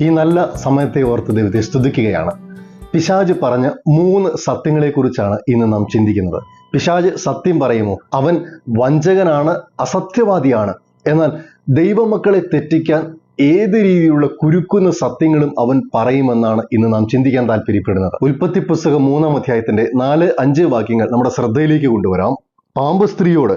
ഈ നല്ല സമയത്തെ ഓർത്ത് ദൈവത്തെ സ്തുതിക്കുകയാണ്. പിശാജ് പറഞ്ഞ മൂന്ന് സത്യങ്ങളെക്കുറിച്ചാണ് ഇന്ന് നാം ചിന്തിക്കുന്നത്. പിശാജ് സത്യം പറയുമോ? അവൻ വഞ്ചകനാണ് അസത്യവാദിയാണ്. എന്നാൽ ദൈവമക്കളെ തെറ്റിക്കാൻ ഏത് രീതിയിലുള്ള കുരുക്കുന്ന സത്യങ്ങളും അവൻ പറയുമെന്നാണ് ഇന്ന് നാം ചിന്തിക്കാൻ താല്പര്യപ്പെടുന്നത്. ഉൽപ്പത്തി പുസ്തകം മൂന്നാം അധ്യായത്തിന്റെ നാല് അഞ്ച് വാക്യങ്ങൾ നമ്മുടെ ശ്രദ്ധയിലേക്ക് കൊണ്ടുവരാം. പാമ്പ് സ്ത്രീയോട്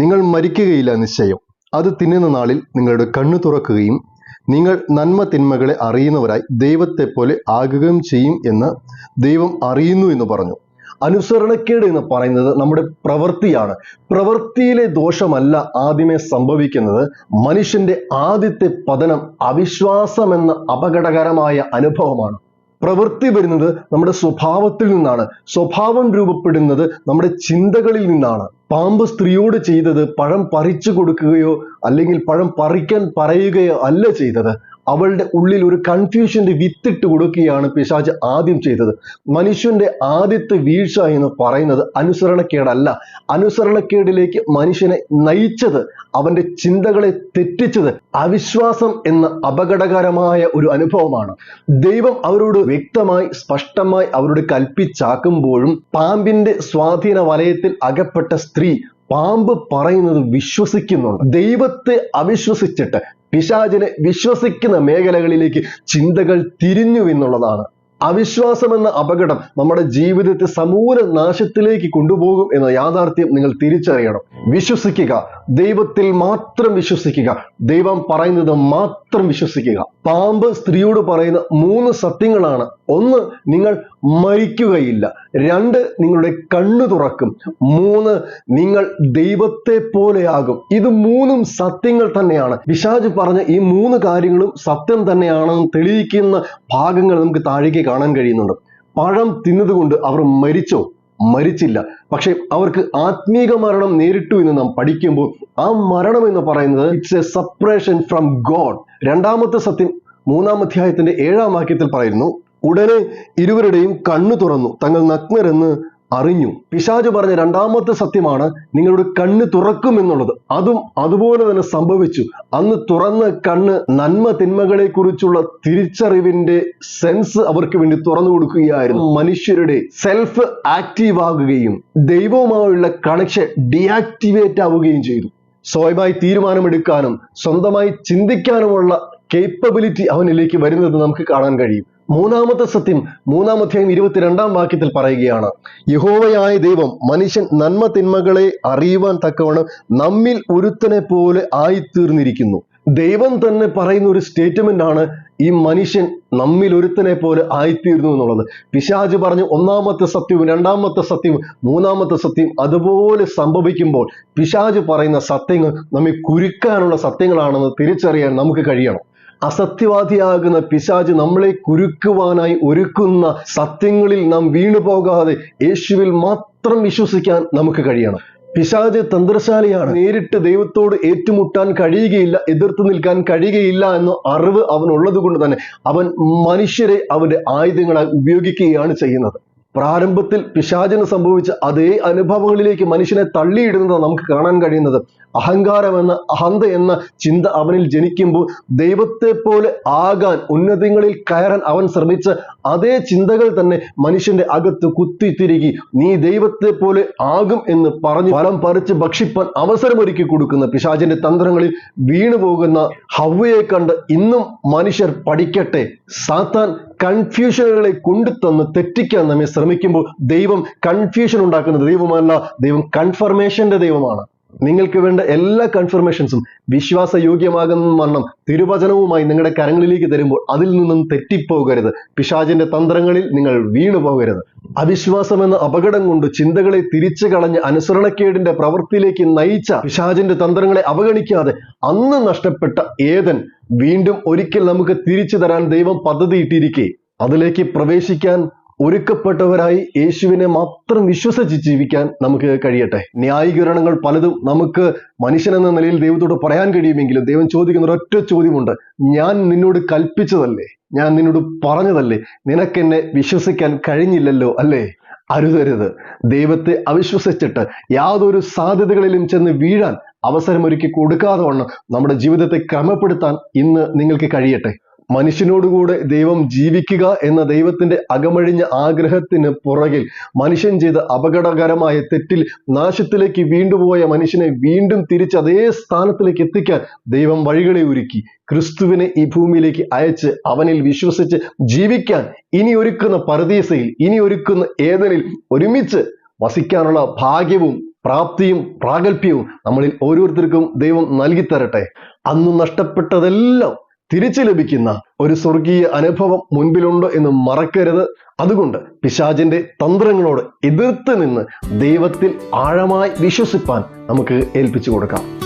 നിങ്ങൾ മരിക്കുകയില്ല നിശ്ചയം. അത് തിന്നുന്ന നാളിൽ നിങ്ങളുടെ കണ്ണു തുറക്കുകയും നിങ്ങൾ നന്മ തിന്മകളെ അറിയുന്നവരായി ദൈവത്തെ പോലെ ആകുകയും ചെയ്യും എന്ന് ദൈവം അറിയുന്നു എന്ന് പറഞ്ഞു. അനുസരണക്കേട് എന്ന് പറയുന്നത് നമ്മുടെ പ്രവൃത്തിയാണ്. പ്രവൃത്തിയിലെ ദോഷമല്ല ആദ്യമേ സംഭവിക്കുന്നത്. മനുഷ്യന്റെ ആദ്യത്തെ പതനം അവിശ്വാസം എന്ന അപകടകരമായ അനുഭവമാണ്. പ്രവൃത്തി വരുന്നത് നമ്മുടെ സ്വഭാവത്തിൽ നിന്നാണ്. സ്വഭാവം രൂപപ്പെടുന്നത് നമ്മുടെ ചിന്തകളിൽ നിന്നാണ്. പാമ്പ് സ്ത്രീയോട് ചെയ്തത് പഴം പറിച്ചു കൊടുക്കുകയോ അല്ലെങ്കിൽ പഴം പറിക്കാൻ പറയുകയോ അല്ല ചെയ്തത്. അവളുടെ ഉള്ളിൽ ഒരു കൺഫ്യൂഷന്റെ വിത്തിട്ട് കൊടുക്കുകയാണ് പിശാജ് ആദ്യം ചെയ്തത്. മനുഷ്യന്റെ ആദ്യത്തെ വീഴ്ച എന്ന് പറയുന്നത് അനുസരണക്കേടല്ല. അനുസരണക്കേടിലേക്ക് മനുഷ്യനെ നയിച്ചത് അവന്റെ ചിന്തകളെ തെറ്റിച്ചത് അവിശ്വാസം എന്ന അപകടകരമായ ഒരു അനുഭവമാണ്. ദൈവം അവരോട് വ്യക്തമായി സ്പഷ്ടമായി അവരോട് കൽപ്പിച്ചാക്കുമ്പോഴും പാമ്പിന്റെ സ്വാധീന വലയത്തിൽ അകപ്പെട്ട സ്ത്രീ പാമ്പ് പറയുന്നത് വിശ്വസിക്കുന്നുണ്ട്. ദൈവത്തെ അവിശ്വസിച്ചിട്ട് പിശാചിനെ വിശ്വസിക്കുന്ന മേഖലകളിലേക്ക് ചിന്തകൾ തിരിഞ്ഞു എന്നുള്ളതാണ്. അവിശ്വാസം എന്ന അപകടം നമ്മുടെ ജീവിതത്തെ സമൂല നാശത്തിലേക്ക് കൊണ്ടുപോകും എന്ന യാഥാർത്ഥ്യം നിങ്ങൾ തിരിച്ചറിയണം. വിശ്വസിക്കുക. ദൈവത്തിൽ മാത്രം വിശ്വസിക്കുക. ദൈവം പറയുന്നത് മാത്രം വിശ്വസിക്കുക. പാമ്പ് സ്ത്രീയോട് പറയുന്ന മൂന്ന് സത്യങ്ങളാണ്. ഒന്ന് നിങ്ങൾ മരിക്കുകയില്ല. രണ്ട് നിങ്ങളുടെ കണ്ണു തുറക്കും. മൂന്ന് നിങ്ങൾ ദൈവത്തെ പോലെയാകും. ഇത് മൂന്നും സത്യങ്ങൾ തന്നെയാണ്. വിശാജ് പറഞ്ഞ ഈ മൂന്ന് കാര്യങ്ങളും സത്യം തന്നെയാണെന്ന് തെളിയിക്കുന്ന ഭാഗങ്ങൾ നമുക്ക് താഴേക്ക് കാണാൻ കഴിയുന്നുണ്ട്. പഴം തിന്നതുകൊണ്ട് അവർ മരിച്ചോ? മരിച്ചില്ല. പക്ഷെ അവർക്ക് ആത്മീക മരണം നേരിട്ടു എന്ന് നാം പഠിക്കുമ്പോൾ ആ മരണം എന്ന് പറയുന്നത് it's a separation from God രണ്ടാമത്തെ സത്യം മൂന്നാം അധ്യായത്തിന്റെ ഏഴാം വാക്യത്തിൽ പറയുന്നു ഉടനെ ഇരുവരുടെയും കണ്ണു തുറന്നു. തങ്ങൾ നഗ്നരെന്ന് അറിഞ്ഞു. പിശാജ് പറഞ്ഞ രണ്ടാമത്തെ സത്യമാണ് നിങ്ങളുടെ കണ്ണ് തുറക്കും എന്നുള്ളത്. അതും അതുപോലെ തന്നെ സംഭവിച്ചു. അന്ന് തുറന്ന കണ്ണ് നന്മ തിന്മകളെ കുറിച്ചുള്ള തിരിച്ചറിവിന്റെ സെൻസ് അവർക്ക് വേണ്ടി തുറന്നു കൊടുക്കുകയായിരുന്നു. മനുഷ്യരുടെ സെൽഫ് ആക്റ്റീവ് ആകുകയും ദൈവവുമായുള്ള കണക്ഷൻ ഡിയാക്ടിവേറ്റ് ആവുകയും ചെയ്തു. സ്വയമായി തീരുമാനമെടുക്കാനും സ്വന്തമായി ചിന്തിക്കാനുമുള്ള കേപ്പബിലിറ്റി അവനിലേക്ക് വരുന്നത് നമുക്ക് കാണാൻ കഴിയും. മൂന്നാമത്തെ സത്യം മൂന്നാം അധ്യായം ഇരുപത്തിരണ്ടാം വാക്യത്തിൽ പറയുകയാണ്. യഹോവയായ ദൈവം മനുഷ്യൻ നന്മ തിന്മകളെ അറിയുവാൻ തക്കവണ്ണം നമ്മിൽ ഒരുത്തനെ പോലെ ആയിത്തീർന്നിരിക്കുന്നു. ദൈവം തന്നെ പറയുന്ന ഒരു സ്റ്റേറ്റ്മെന്റ് ആണ് ഈ മനുഷ്യൻ നമ്മിൽ ഒരുത്തനെ പോലെ ആയിത്തീർന്നു എന്നുള്ളത്. പിശാജ് പറഞ്ഞു ഒന്നാമത്തെ സത്യവും രണ്ടാമത്തെ സത്യവും മൂന്നാമത്തെ സത്യം അതുപോലെ സംഭവിക്കുമ്പോൾ പിശാജ് പറയുന്ന സത്യങ്ങൾ നമ്മെ കുരുക്കാനുള്ള സത്യങ്ങളാണെന്ന് തിരിച്ചറിയാൻ നമുക്ക് കഴിയണം. അസത്യവാദിയാകുന്ന പിശാജ് നമ്മളെ കുരുക്കുവാനായി ഒരുക്കുന്ന സത്യങ്ങളിൽ നാം വീണുപോകാതെ യേശുവിൽ മാത്രം വിശ്വസിക്കാൻ നമുക്ക് കഴിയണം. പിശാജ് തന്ത്രശാലിയാണ്. നേരിട്ട് ദൈവത്തോട് ഏറ്റുമുട്ടാൻ കഴിയുകയില്ല എതിർത്ത് നിൽക്കാൻ കഴിയുകയില്ല എന്ന അറിവ് അവനുള്ളത് കൊണ്ട് തന്നെ അവൻ മനുഷ്യരെ അവന്റെ ആയുധങ്ങളായി ഉപയോഗിക്കുകയാണ് ചെയ്യുന്നത്. പ്രാരംഭത്തിൽ പിശാചിന് സംഭവിച്ച അതേ അനുഭവങ്ങളിലേക്ക് മനുഷ്യനെ തള്ളിയിടുന്നത് നമുക്ക് കാണാൻ കഴിയുന്നത്. അഹങ്കാരം എന്ന അഹന്ത എന്ന ചിന്ത അവനിൽ ജനിക്കുമ്പോൾ ദൈവത്തെ പോലെ ആകാൻ ഉന്നതങ്ങളിൽ കയറാൻ അവൻ ശ്രമിച്ച അതേ ചിന്തകൾ തന്നെ മനുഷ്യന്റെ അകത്ത് കുത്തിത്തിരുകി നീ ദൈവത്തെ പോലെ ആകും എന്ന് പറഞ്ഞ് ഫലം പറിച്ച് ഭക്ഷിപ്പാൻ അവസരമൊരുക്കി കൊടുക്കുന്ന പിശാചിന്റെ തന്ത്രങ്ങളിൽ വീണു പോകുന്ന ഹവ്വയെ കണ്ട് ഇന്നും മനുഷ്യർ പഠിക്കട്ടെ. സാത്താൻ കൺഫ്യൂഷനുകളെ കൊണ്ടുതന്ന് തെറ്റിക്കാൻ നമ്മെ ശ്രമിക്കുമ്പോൾ ദൈവം കൺഫ്യൂഷൻ ഉണ്ടാക്കുന്ന ദൈവമല്ല. ദൈവം കൺഫർമേഷന്റെ ദൈവമാണ്. നിങ്ങൾക്ക് വേണ്ട എല്ലാ കൺഫർമേഷൻസും വിശ്വാസയോഗ്യമാകുന്ന വണ്ണം തിരുവചനവുമായി നിങ്ങളുടെ കരങ്ങളിലേക്ക് തരുമ്പോൾ അതിൽ നിന്നും തെറ്റിപ്പോകരുത്. പിശാചിന്റെ തന്ത്രങ്ങളിൽ നിങ്ങൾ വീണു പോകരുത് അവിശ്വാസം എന്ന അപകടം കൊണ്ട് ചിന്തകളെ തിരിച്ചു കളഞ്ഞ് അനുസരണക്കേടിന്റെ പ്രവൃത്തിയിലേക്ക് നയിച്ച പിശാചിന്റെ തന്ത്രങ്ങളെ അവഗണിക്കാതെ അന്ന് നഷ്ടപ്പെട്ട ഏതൻ വീണ്ടും ഒരിക്കൽ നമുക്ക് തിരിച്ചു തരാൻ ദൈവം പദ്ധതിയിട്ടിരിക്കെ. അതിലേക്ക് പ്രവേശിക്കാൻ ഒരുക്കപ്പെട്ടവരായി യേശുവിനെ മാത്രം വിശ്വസിച്ച് ജീവിക്കാൻ നമുക്ക് കഴിയട്ടെ. ന്യായീകരണങ്ങൾ പലതും നമുക്ക് മനുഷ്യനെന്ന നിലയിൽ ദൈവത്തോട് പറയാൻ കഴിയുമെങ്കിലും ദൈവം ചോദിക്കുന്ന ഒരൊറ്റ ചോദ്യമുണ്ട്. ഞാൻ നിന്നോട് കൽപ്പിച്ചതല്ലേ? ഞാൻ നിന്നോട് പറഞ്ഞതല്ലേ? നിനക്കെന്നെ വിശ്വസിക്കാൻ കഴിഞ്ഞില്ലല്ലോ അല്ലേ? അരുതരുത്. ദൈവത്തെ അവിശ്വസിച്ചിട്ട് യാതൊരു സാധ്യതകളിലും ചെന്ന് വീഴാൻ അവസരമൊരുക്കി കൊടുക്കാതെ വണ്ണം നമ്മുടെ ജീവിതത്തെ ക്രമപ്പെടുത്താൻ ഇന്ന് നിങ്ങൾക്ക് കഴിയട്ടെ. മനുഷ്യനോടുകൂടെ ദൈവം ജീവിക്കുക എന്ന ദൈവത്തിന്റെ അകമഴിഞ്ഞ ആഗ്രഹത്തിന് പുറകിൽ മനുഷ്യൻ ചെയ്ത അപകടകരമായ തെറ്റിൽ നാശത്തിലേക്ക് വീണ്ടുപോയ മനുഷ്യനെ വീണ്ടും തിരിച്ച് അതേ സ്ഥാനത്തിലേക്ക് എത്തിക്കാൻ ദൈവം വഴികളെ ഒരുക്കി. ക്രിസ്തുവിനെ ഈ ഭൂമിയിലേക്ക് അയച്ച് അവനിൽ വിശ്വസിച്ച് ജീവിക്കാൻ ഇനി ഒരുക്കുന്ന പരദീസയിൽ ഇനി ഒരുക്കുന്ന ഏതനിൽ ഒരുമിച്ച് വസിക്കാനുള്ള ഭാഗ്യവും പ്രാപ്തിയും പ്രാഗൽഭ്യവും നമ്മളിൽ ഓരോരുത്തർക്കും ദൈവം നൽകി തരട്ടെ അന്ന് നഷ്ടപ്പെട്ടതെല്ലാം തിരിച്ചു ലഭിക്കുന്ന ഒരു സ്വർഗീയ അനുഭവം മുൻപിലുണ്ട് എന്ന് മറക്കരുത്. അതുകൊണ്ട് പിശാചിന്റെ തന്ത്രങ്ങളോട് എതിർത്ത് നിന്ന് ദൈവത്തിൽ ആഴമായി വിശ്വസിപ്പാൻ നമുക്ക് ഏൽപ്പിച്ചു കൊടുക്കാം.